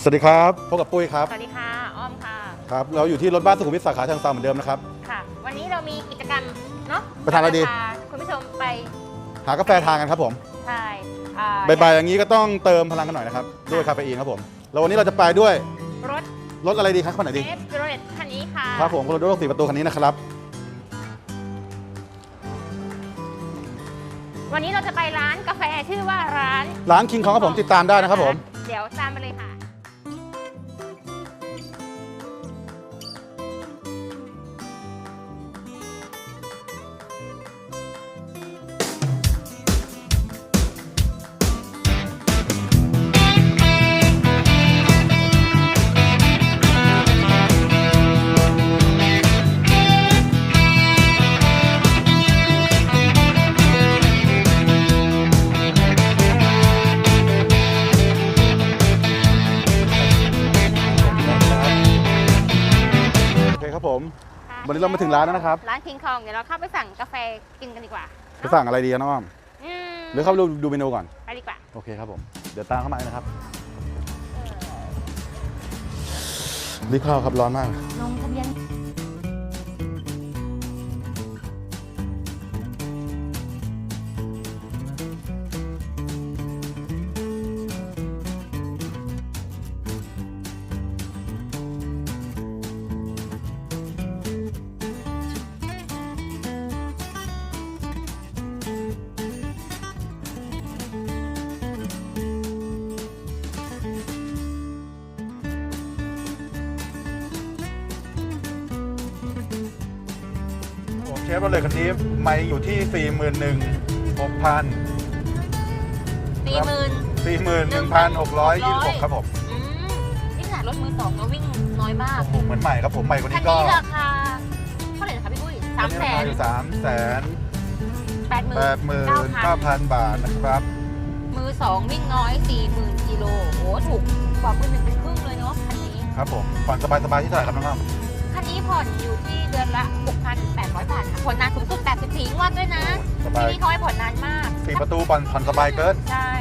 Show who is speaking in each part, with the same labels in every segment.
Speaker 1: สวัสดีครับพบกับปุ้ยครับ
Speaker 2: สวัสดีค่ะ อ้อมค่ะ
Speaker 1: ครับ เราอยู่ที่รถบ้านสุขุมวิทสาขาทางซาวเหมือนเดิมนะครับ
Speaker 2: ค่ะ วันนี้เรามีกิจกรรมเนาะ
Speaker 1: ไปทานอะไรดี
Speaker 2: พาคุณผู้ชมไป
Speaker 1: หากาแฟทานกันครับผม
Speaker 2: ใช่อ่า
Speaker 1: บ่ายๆอย่างนี้ก็ต้องเติมพลังกันหน่อยนะครับ ด้วยคาเฟอีนครับผม แล้ววันนี้เราจะไปด้วย
Speaker 2: รถ
Speaker 1: รถอะไรดีครับคันไหนดี
Speaker 2: เอฟโรเลตคันนี้ค่ะ
Speaker 1: ครับผมรถรถสี่ประตูคันนี้นะครับ
Speaker 2: วันนี้เราจะไปร้านกาแฟชื่อว่าร้าน
Speaker 1: ร้านคิงของครับผมติดตามได้นะครับผม
Speaker 2: เดี๋ยวตามไปเลยค่ะ
Speaker 1: วันนี้เรามาถึงร้านแล้วนะครับ
Speaker 2: ร้านคิงคองเดี๋ยวเราเข้าไปสั่งกาแฟกินกันดีกว่า
Speaker 1: จะสั่งอะไรดีครับน้องอ้อม
Speaker 2: อืม
Speaker 1: หรือเข้าไปดูดูเมนูก่อน
Speaker 2: ไปดีกว่า
Speaker 1: โอเคครับผม เดี๋ยวตามเข้ามาเลยนะครับรีบเข้าครับร้อนมาก
Speaker 2: ลงทะเบียน
Speaker 1: เชฟเราเลยคันนี้ไม่อยู่ที่ 4 1 6 0 0 0
Speaker 2: สี่หมื่น
Speaker 1: 41,626 ครับผม
Speaker 2: อืมนี่ขนาดรถมือสองเราวิ่งน้อยมาก
Speaker 1: เหมือนใหม่ครับผมใหม่กว่า
Speaker 2: คัน
Speaker 1: นี้ก็
Speaker 2: นี้ราคาเท่าไหร่นะคะพี่ปุ้ยสามแสน
Speaker 1: อยู่สามแสน
Speaker 2: แปดหมื่
Speaker 1: แป
Speaker 2: น
Speaker 1: ดหมื่น
Speaker 2: เก้า
Speaker 1: เก้า
Speaker 2: พัน
Speaker 1: พันบาทนะครับ
Speaker 2: มือสองวิ่งน้อยสี่หมื่นกิโลโหถูกกว่ามือหนึ่งเป็นครึ่งเลยเนาะคันนี้
Speaker 1: ครับผมผ่อนสบายๆที่เท่าไหร่ครับน้องอ้อม
Speaker 2: คันนี้ผ่อนอยู่ที่เดือนละ 6,800 บาทค่ะผ่อนนานสูงสุด84งวดด้วยนะ
Speaker 1: สบาย
Speaker 2: ที่นี่เขาให้ผ่อนนานมาก
Speaker 1: สี่ประตูผ่อนผ่อนสบายเกิน
Speaker 2: ใช่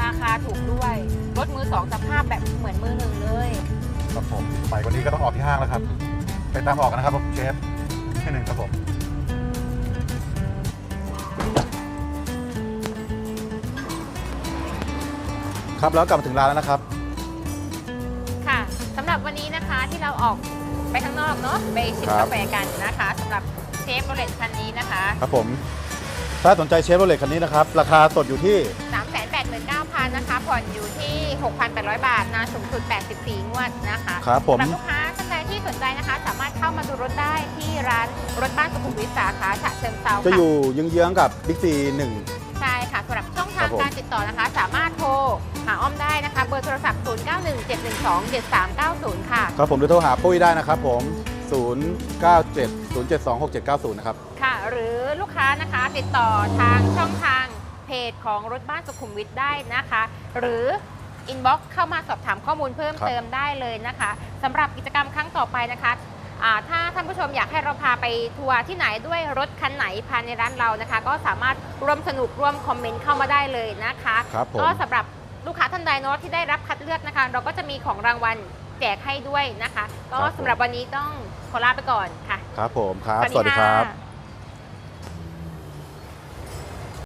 Speaker 2: ราคาถูกด้วย รถมือสองสภาพแบบเหมือนมือหนึ่งเลย
Speaker 1: ครับผมใหม่กว่านี้ก็ต้องออกที่ห้างแล้วครับ ไปตามออกกันนะครับผมเชฟที่หนึ่งครับผม ครับแล้วกลับมาถึงร้านแล้วนะครับ
Speaker 2: ค่ะสำหรับวันนี้นะคะที่เราออก ไปข้างนอกเนาะไปชิม
Speaker 1: ครับ
Speaker 2: กาแฟกันนะคะสำหรับเชฟโรเลตคันนี้นะคะ
Speaker 1: ครับผม ถ้าสนใจเชฟโรเลตคันนี้นะครับ ราคาสดอยู่ที่
Speaker 2: 389,000นะคะผ่อนอยู่ที่ 6,800 บาทนานสูงสุด 84 งวดนะคะ
Speaker 1: ครับผม
Speaker 2: สำหรับลูกค้าท่านใดที่สนใจนะคะ สามารถเข้ามาดูรถได้ที่ร้านรถบ้านสุขุมวิทสาขาฉะเชิงเซา
Speaker 1: จะ
Speaker 2: ค่ะ
Speaker 1: อยู่เยื้องๆกับบิ๊กซีหนึ่ง
Speaker 2: ใช่ค่ะสำหรับช่องทาง
Speaker 1: ครับผม
Speaker 2: การติดต่อนะคะ สามารถโทรหาอ้อมได้นะคะ เบอร์โทรศัพท์ 0917127390 ค่ะ
Speaker 1: ครับผมหรือโทรหาปุ้ยได้นะครับผม 097 072 6790 นะครับ
Speaker 2: ค่ะ หรือลูกค้านะคะติดต่อทางช่องทางเพจของรถบ้านสุขุมวิทได้นะคะ หรืออินบ็อกซ์เข้ามาสอบถามข้อมูลเพิ่ม
Speaker 1: ครับ
Speaker 2: เติมได้เลยนะคะสำหรับกิจกรรมครั้งต่อไปนะคะอ่าถ้าท่านผู้ชมอยากให้เราพาไปทัวร์ที่ไหนด้วยรถคันไหนภายในร้านเรานะคะ ก็สามารถร่วมสนุกร่วมคอมเมนต์เข้ามาได้เลยนะคะ
Speaker 1: ครับผม
Speaker 2: ก็สำหรับ ลูกค้าท่านใดเนอะที่ได้รับคัดเลือกนะคะ เราก็จะมีของรางวัลแจกให้ด้วยนะคะ ก็
Speaker 1: ครับผม
Speaker 2: สำหรับวันนี้ต้องขอลาไปก่อนค่ะ
Speaker 1: ครับผมครับ
Speaker 2: สวัสดี
Speaker 1: สวัสดีครับ
Speaker 2: ค่ะ